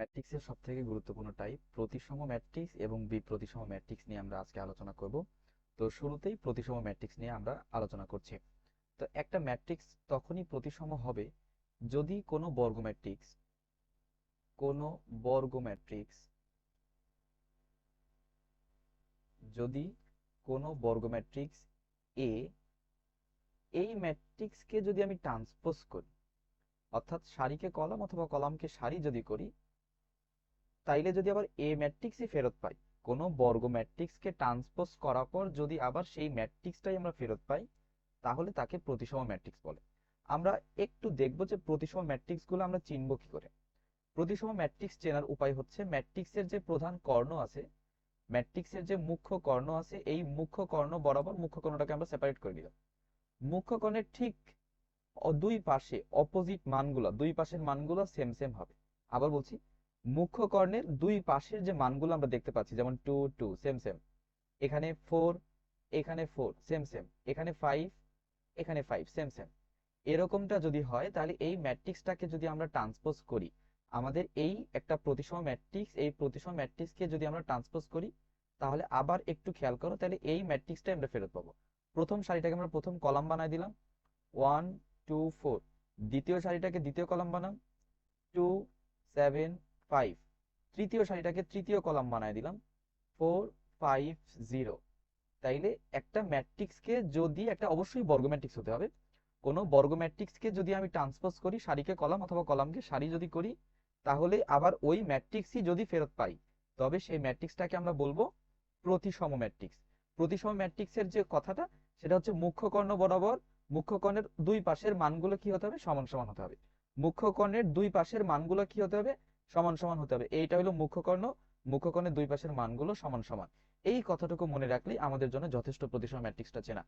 ম্যাট্রিক্সের সব থেকে গুরুত্বপূর্ণ টাইপ প্রতিসম ম্যাট্রিক্স এবং বিপ্রতিসম ম্যাট্রিক্স নিয়ে আমরা আজকে আলোচনা করব। তো শুরুতেই প্রতিসম ম্যাট্রিক্স নিয়ে আমরা আলোচনা করছি। তো একটা ম্যাট্রিক্স তখনই প্রতিসম হবে যদি কোনো বর্গ ম্যাট্রিক্স, কোনো বর্গ ম্যাট্রিক্স যদি কোনো বর্গ ম্যাট্রিক্স এ এই ম্যাট্রিক্সকে যদি আমি ট্রান্সপোজ করি, অর্থাৎ সারিকে কলাম অথবা কলামকে সারি যদি করি তাইলে যদি আবার এ ম্যাট্রিক্সই ফেরত পাই, কোনো বর্গ ম্যাট্রিক্সকে ট্রান্সপোজ করার পর যদি আবার সেই ম্যাট্রিক্সটাই আমরা ফেরত পাই, তাহলে তাকে প্রতিসম ম্যাট্রিক্স বলে। আমরা একটু দেখব যে প্রতিসম ম্যাট্রিক্সগুলো আমরা চিনব কি করে। প্রতিসম ম্যাট্রিক্স চেনার উপায় হচ্ছে ম্যাট্রিক্সের যে প্রধান কর্ণ আছে ম্যাট্রিক্সের যে মুখ্য কর্ণ আছে, এই মুখ্য কর্ণ বরাবর মুখ্য কর্ণটাকে আমরা সেপারেট করে দিলাম। মুখ্য কর্ণের ঠিক দুই পাশে অপোজিট মানগুলো, দুই পাশের মানগুলো সেম সেম হবে। আবার বলছি মুখ্য কর্ণের দুই পাশের যে মানগুলো আমরা দেখতে পাচ্ছি, যেমন টু টু সেম সেম এখানে ফোর এখানে ফোর সেম সেম এখানে ফাইভ এখানে ফাইভ সেম সেম এরকমটা যদি হয়, তাহলে এই ম্যাট্রিক্সটাকে যদি আমরা ট্রান্সপোজ করি, আমাদের এই একটা প্রতিসম ম্যাট্রিক্স, এই প্রতিসম ম্যাট্রিক্সকে যদি আমরা ট্রান্সপোজ করি, তাহলে আবার একটু খেয়াল করো, তাহলে এই ম্যাট্রিক্সটা আমরা ফেরত পাবো। প্রথম সারিটাকে আমরা প্রথম কলাম বানাই দিলাম। ওয়ান টু ফোর দ্বিতীয় সারিটাকে দ্বিতীয় কলাম বানাম টু সেভেন ফাইভ তৃতীয় সারিটাকে তৃতীয় কলাম বানায় দিলাম। ফোর ফাইভ জিরো তাইলে একটা ম্যাট্রিক্সকে যদি, একটা অবশ্যই বর্গ ম্যাট্রিক্স হতে হবে। কোনো বর্গ ম্যাট্রিক্সকে যদি আমি ট্রান্সপোজ করি, সারিকে কলাম অথবা কলামকে সারি যদি করি, তাহলে আবার ওই ম্যাট্রিক্সই যদি ফেরত পাই, তবে সেই ম্যাট্রিক্সটাকে আমরা বলব প্রতিসম ম্যাট্রিক্স। প্রতিসম ম্যাট্রিক্সের যে কথাটা, সেটা হচ্ছে মুখ্য কর্ণ বরাবর, মুখ্য কর্ণের দুই পাশের মানগুলো কি হতে হবে? সমান সমান হতে হবে। মুখ্য কর্ণের দুই পাশের মানগুলো কি হতে হবে? সমান সমান হতে হবে। এইটা হলো মুখ্যকর্ণ মুখ্যকর্ণের মুখ্য কর্ণের দুই পাশের মানগুলো সমান সমান। এই কথাটুকু মনে রাখলেই আমাদের জন্য যথেষ্ট প্রতিসম ম্যাট্রিক্সটা চেনা।